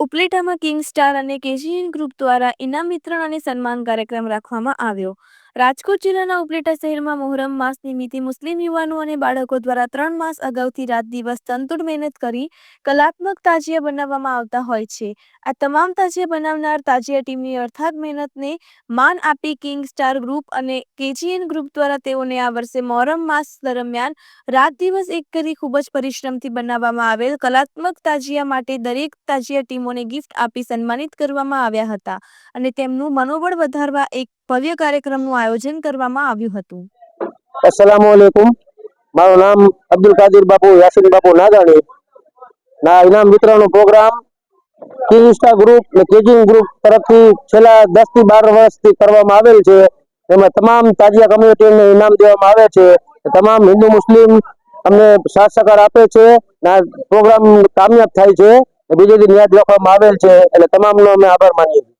ઉપલેટામાં king star અને KGN group દ્વારા ઇનામ વિતરણ અને સન્માન કાર્યક્રમ રાખવામાં આવ્યો. રાજકોટ જિલ્લાના ઉપલેટા શહેરમાં મોહરમ માસ નિમિત્તે મુસ્લિમ યુવાનો અને બાળકો દ્વારા ત્રણ માસ અગાઉથી રાત દિવસ તંતુર મહેનત કરી કલાત્મક તાજિયા બનાવવામાં આવતા હોય છે. આ તમામ તાજિયા બનાવનાર તાજિયા ટીમની અર્થાત મહેનતને માન આપી કિંગ સ્ટાર ગ્રુપ અને કેજીએન ગ્રુપ દ્વારા તેઓને આ વર્ષે મોહરમ માસ દરમિયાન રાત દિવસ એક કરી ખૂબ જ પરિશ્રમથી બનાવવામાં આવેલ કલાત્મક તાજિયા માટે દરેક તાજિયા ટીમોને ગિફ્ટ આપી સન્માનિત કરવામાં આવ્યા હતા અને તેમનું મનોબળ વધારવા એક ભવ્ય કાર્યક્રમનું આયોજન કરવામાં આવ્યું હતું. અસલામુ અલૈકુમ મારું નામ અબ્દુલ કાદિર બાપુ યાસીન બાપુ નાગાણી. ના, ઇનામ વિતરણનો પ્રોગ્રામ કિંગ ગ્રુપ ને કેજિંગ ગ્રુપ તરફથી છેલ્લા દસથી બાર વર્ષથી કરવામાં આવેલ છે. એમાં તમામ તાજિયા કમ્યુનિટીને ઇનામ દેવામાં આવે છે. તમામ હિન્દુ, મુસ્લિમ અમને સાથ સહકાર આપે છે ના પ્રોગ્રામ કામયાબ થાય છે બીજે દી યાદ રાખવામાં આવેલ છે. એટલે તમામનો અમે આભાર માનીએ છીએ.